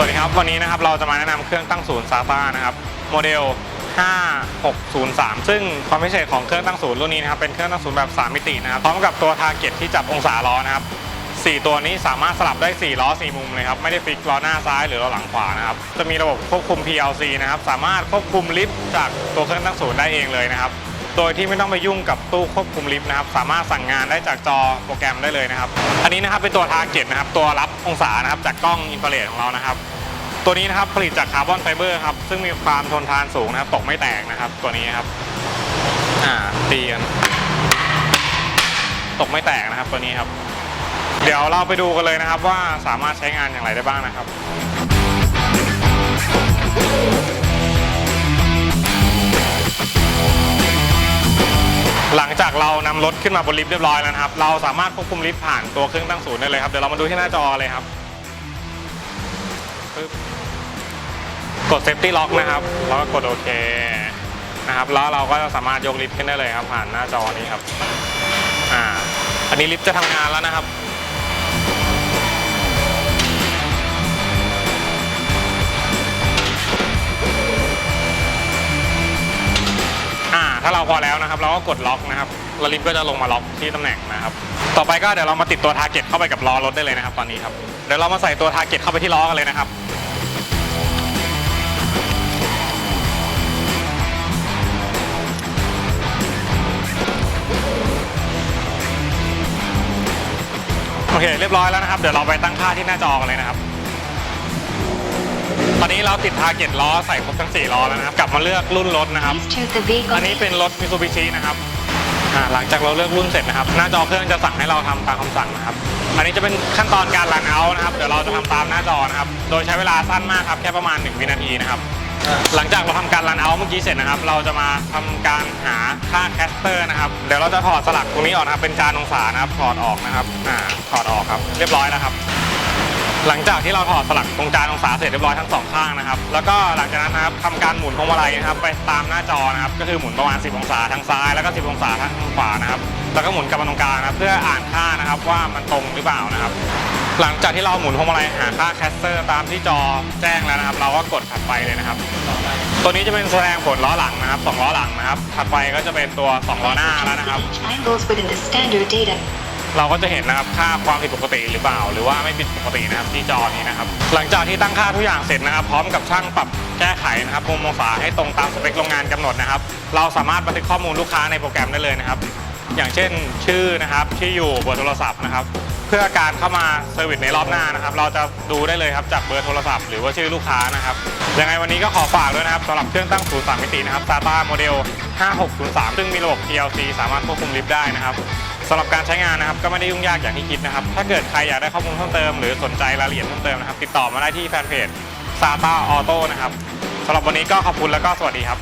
วัสดีครับวันนี้นะครับเราจะมาแนะนำเครื่องตั้งศูนย์ซาต้านะครับโมเดล 5603 ซึ่งความพิเศษของเครื่องตั้งศูนย์รุ่นนี้นะครับเป็นเครื่องตั้งศูนย์แบบ 3 มิตินะครับพร้อมกับตัวทาร์เก็ตที่จับองศาล้อนะครับ4 ตัวนี้สามารถสลับได้ 4 ล้อ 4 มุมเลยครับ ไม่ได้ฟิกล้อหน้าซ้ายหรือล้อหลังขวานะครับ จะมีระบบควบคุม PLC นะครับ สามารถควบคุมลิฟต์จากตัวเครื่องตั้งศูนย์ได้เองเลยนะครับ โดยที่ไม่ต้องไปยุ่งกับตู้ควบคุมลิฟต์นะครับ สามารถสั่งงานได้จากจอโปรแกรมได้เลยนะครับ อันนี้นะครับเป็นตัวทาร์เก็ตนะครับ ตัวรับองศานะครับจากกล้องอินฟราเรดของเรานะครับ ตัวนี้นะครับผลิตจากคาร์บอนไฟเบอร์ครับ ซึ่งมีความทนทานสูงนะครับ ตกไม่แตกนะครับ ตัวนี้ครับ อ่าตีกันตกไม่แตกนะครับ ตัวนี้ครับ เดี๋ยวเราไปดูกันเลยนะครับ ว่าสามารถใช้งานอย่างไรได้บ้างนะครับ นำรถขึ้นมาบนลิฟต์เรียบร้อยแล้วนะครับ เราสามารถควบคุมลิฟต์ผ่านตัวเครื่องตั้งศูนย์ได้เลยครับ เดี๋ยวเรามาดูที่หน้าจอเลยครับปึ๊บกดเซฟตี้ล็อกนะครับแล้วก็กดโอเคนะครับ แล้วเราก็จะสามารถยกลิฟต์ขึ้นได้เลยครับ ผ่านหน้าจอนี้ครับ อ่า อันนี้ลิฟต์จะทำงานแล้วนะครับ พอแล้วนะครับเราก็กดล็อกนะครับแล้วลิฟต์ก็จะลงมาล็อกที่ตำแหน่งนะครับ ต่อไปก็เดี๋ยวเรามาติดตัวทาร์เก็ตเข้าไปกับล้อรถได้เลยนะครับ ตอนนี้ครับเดี๋ยวเรามาใส่ตัวทาร์เก็ตเข้าไปที่ล้อกันเลยนะครับโอเคเรียบร้อยแล้วนะครับ เดี๋ยวเราไปตั้งค่าที่หน้าจอกันเลยนะครับ ตอนนี้เราติดทาร์เก็ตล้อใส่ครบทั้ง 4 ล้อแล้วนะครับ กลับมาเลือกรุ่นรถนะครับ Please choose the vehicle อันนี้เป็นรถ Mitsubishi นะครับอ่าหลังจากเราเลือกรุ่นเสร็จนะครับ หน้าจอเครื่องจะสั่งให้เราทำตามคำสั่งนะครับ อันนี้จะเป็นขั้นตอนการรันเอาท์นะครับ เดี๋ยวเราจะทำตามหน้าจอนะครับ โดยใช้เวลาสั้นมากครับ แค่ประมาณ 1 วินาทีนะครับ หลังจากเราทำการรันเอาท์เมื่อกี้เสร็จนะครับ เราจะมาทำการหาค่าแคสเตอร์นะครับ เดี๋ยวเราจะถอดสลักตรงนี้ออกนะครับ เป็นจานองศานะครับ ถอดออกนะครับ อ่า ถอดออกครับ เรียบร้อยแล้วครับ หลังจากที่เราถอดสลักตรงจานองศาเสร็จเรียบร้อยทั้งสองข้างนะครับ แล้วก็หลังจากนั้นนะครับทำการหมุนพวงมาลัยนะครับ ไปตามหน้าจอนะครับ ก็คือหมุนประมาณ 10 องศาทางซ้าย แล้วก็ 10 องศาทางขวานะครับ แล้วก็หมุนกลับมาตรงกลางนะครับ เพื่ออ่านค่านะครับว่ามันตรงหรือเปล่านะครับ หลังจากที่เราหมุนพวงมาลัยหาค่าแคสเตอร์ตามที่จอแจ้งแล้วนะครับ เราก็กดถัดไปเลยนะครับ ตัวนี้จะเป็นแสดงผลล้อหลังนะครับสองล้อหลังนะครับ ถัดไปก็จะเป็นตัวสองล้อหน้าแล้วนะครับ เราก็จะเห็นนะครับค่าความผิดปกติหรือเปล่า หรือว่าไม่ผิดปกตินะครับที่จอนี้นะครับ หลังจากที่ตั้งค่าทุกอย่างเสร็จนะครับ พร้อมกับช่างปรับแก้ไขนะครับมุมมองศาให้ตรงตามสเปคโรงงานกำหนดนะครับ เราสามารถบันทึกข้อมูลลูกค้าในโปรแกรมได้เลยนะครับ อย่างเช่นชื่อนะครับที่อยู่เบอร์โทรศัพท์นะครับเพื่อการเข้ามาเซอร์วิสในรอบหน้านะครับ เราจะดูได้เลยครับจากเบอร์โทรศัพท์หรือว่าชื่อลูกค้านะครับ ยังไงวันนี้ก็ขอฝากด้วยนะครับสำหรับเครื่องตั้งศูนย์สามมิตินะครับ Tata โมเดล 5603 ซึ่งมีระบบ PLC สามารถควบคุมลิฟต์ได้นะครับ สำหรับการใช้งานนะครับก็ไม่ได้ยุ่งยากอย่างที่คิดนะครับ ถ้าเกิดใครอยากได้ข้อมูลเพิ่มเติมหรือสนใจรายละเอียดเพิ่มเติมนะครับ ติดต่อมาได้ที่แฟนเพจซาต้าออโต้นะครับสำหรับวันนี้ก็ขอบคุณแล้วก็สวัสดีครับ